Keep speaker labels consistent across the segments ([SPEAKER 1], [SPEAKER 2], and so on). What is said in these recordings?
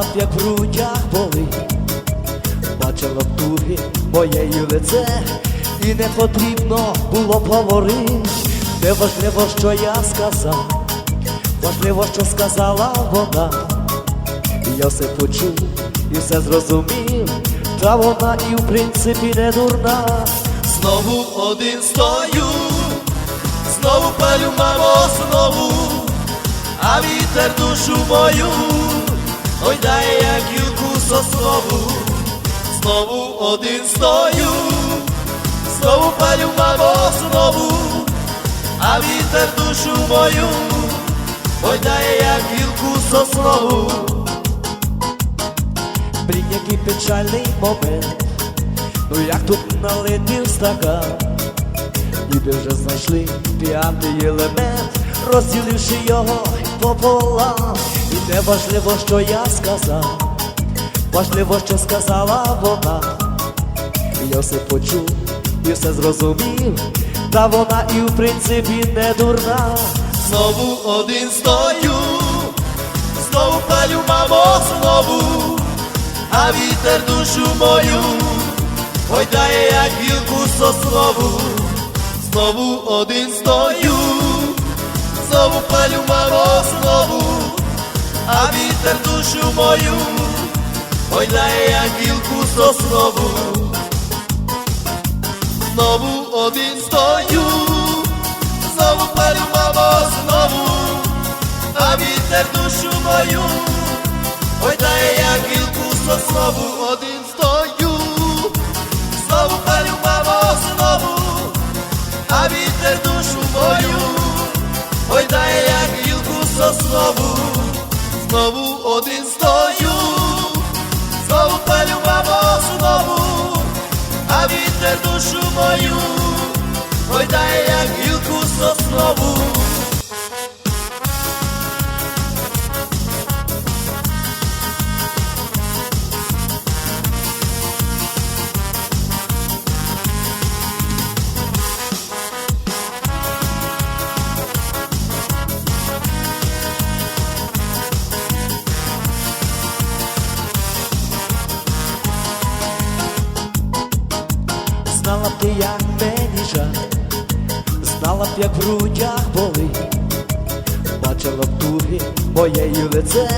[SPEAKER 1] знала як в грудях болить, бачила б туги моєї лице, і не потрібно було б говорити, не важливо, що я сказав, важливо, що сказала вона. Я все почув і все зрозумів, та вона і в принципі не дурна.
[SPEAKER 2] Знову один стою, знову палю, мамо, знову, а вітер душу мою, ой дає, як гілку соснову, знову один стою, знову палю, мамо, знову, а вітер душу мою, ой дає, як гілку соснову.
[SPEAKER 1] Блін, який печальний момент, ну як тут налити в стакан, ніби вже знайшли п'ятий елемент, розділивши його пополам. І не важливо, що я сказав, важливо, що сказала вона. Я все почув і все зрозумів, та вона і в принципі не дурна.
[SPEAKER 2] Знову один стою, знову палю, мамо, знову, а вітер душу мою, ой дає, як гілку соснову, знову один стою, знову палю, мамо, знову, а вітер душу мою, ой дає, як гілку соснову, знову один стою знову палю, мамо, знову, а вітер душу мою, ой дає як гілку соснову, один стою, знову палю, мамо, знову, а вітер душу мою, ой дає як гілку соснову, знову один стою, знову палю, мамо, знову, а вітер душу мою. Дай як гілку соснову.
[SPEAKER 1] Б ти, як мені жаль, знала б, як в грудях болить, бачила б туги моєї лице,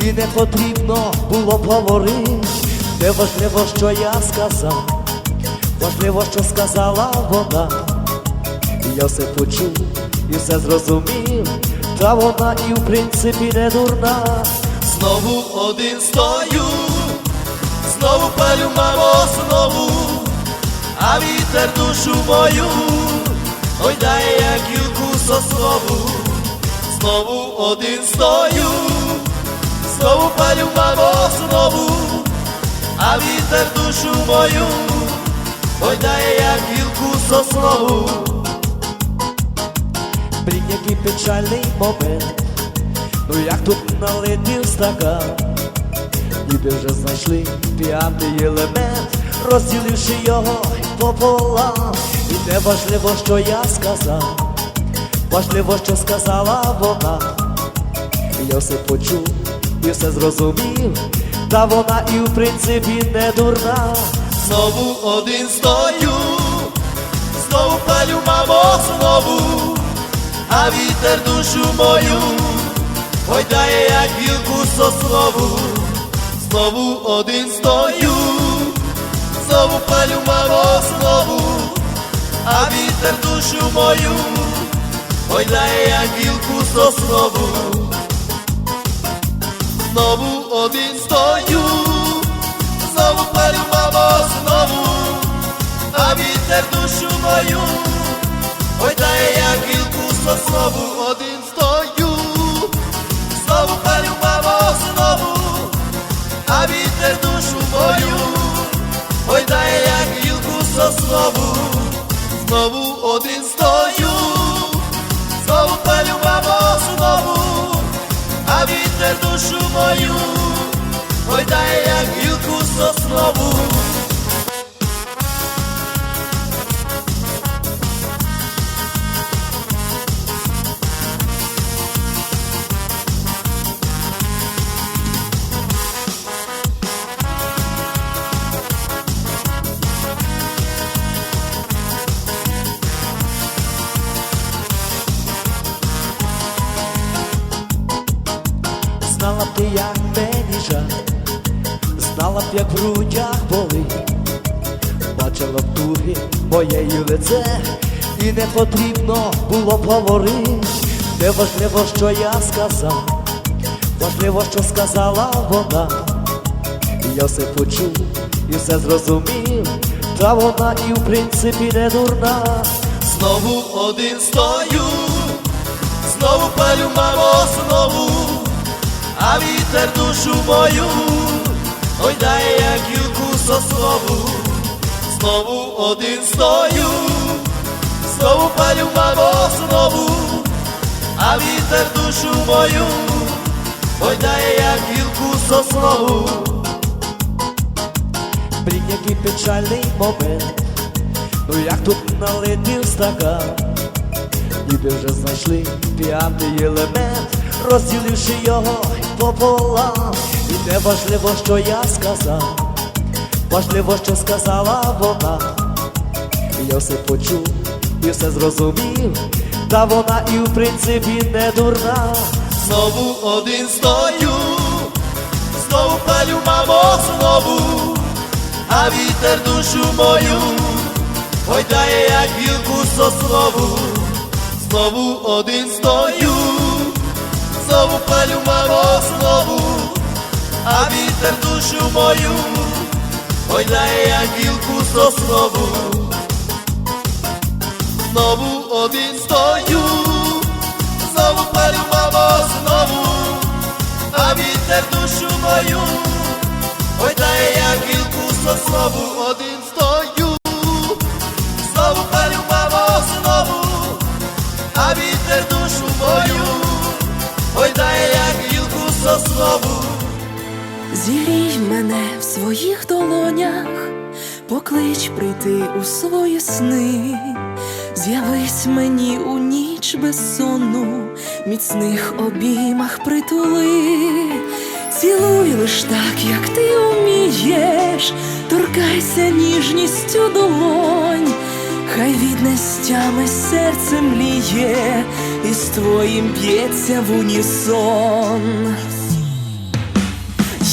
[SPEAKER 1] і не потрібно було б говорити, не важливо, що я сказав, важливо, що сказала вона. Я все почув і все зрозумів, та вона і в принципі не дурна.
[SPEAKER 2] Знову один стою, знову палю, мамо, знову, а вітер душу мою, ой дає як гілку соснову, знову один стою, знову палю, мамо, знову, а вітер душу мою, ой дає як гілку соснову.
[SPEAKER 1] Блін, який печальний момент, ну як тут налити в стакан, ніби вже знайшли п'ятий елемент, розділивши його пополам. І не важливо, що я сказав, важливо, що сказала вона. Я все почув і все зрозумів, та вона і в принципі не дурна.
[SPEAKER 2] Знову один стою, знову палю, мамо, знову, а вітер душу мою, ой дає як гілку соснову, знову один стою, знову палю, мамо, знову, а вітер душу мою, ой дає як гілку соснову, знову один стою знову палю, мамо, знову, а вітер душу мою, ой дає як гілку соснову, один знову один стою, як
[SPEAKER 1] мені жаль, знала б, як в грудях болить, бачила б туги моєї лице, і не потрібно було б говорити, не важливо, що я сказав, важливо, що сказала вона. Я все почув і все зрозумів, та вона і в принципі не дурна.
[SPEAKER 3] Знову один стою, знову палю, мамо, знову, а вітер душу мою, ой дає як гілку соснову, знову один стою, знову палю, мамо, знову, а вітер душу мою, ой дає як гілку соснову.
[SPEAKER 1] Блін, який печальний момент, ну як тут налити в стакан, ніби вже знайшли п'ятий елемент, розділивши його пополам. І не важливо, що я сказав, важливо, що сказала вона. Я все почув і все зрозумів, та вона і в принципі не дурна.
[SPEAKER 3] Знову один стою, знову палю, мамо, знову, а вітер душу мою, ой дає як гілку соснову, знову один стою, знову палю, мамо, знову, а вітер душу мою, ой дає як гілку соснову, знову один стою знову палю, мамо, знову, а вітер душу мою, ой дає як гілку соснову, один
[SPEAKER 2] поклич прийти у свої сни, з'явись мені у ніч безсонну, міцних обіймах притули, цілуй лиш так, як ти умієш, торкайся ніжністю долонь, хай від нестями серце мліє, і з твоїм б'ється в унісон.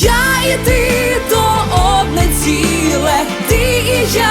[SPEAKER 2] Я і ти то одне ціле, ти і я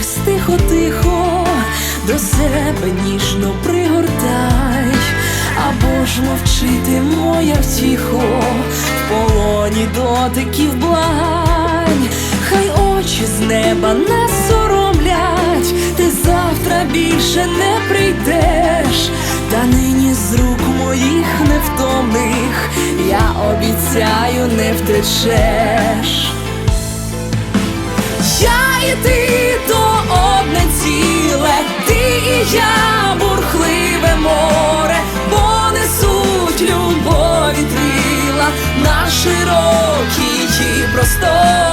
[SPEAKER 2] щось тихо-тихо, до себе ніжно пригортай, або ж мовчити моя втіхо, в полоні дотиків благань, хай очі з неба не соромлять, ти завтра більше не прийдеш, та нині з рук моїх невтомних я обіцяю не втечеш. story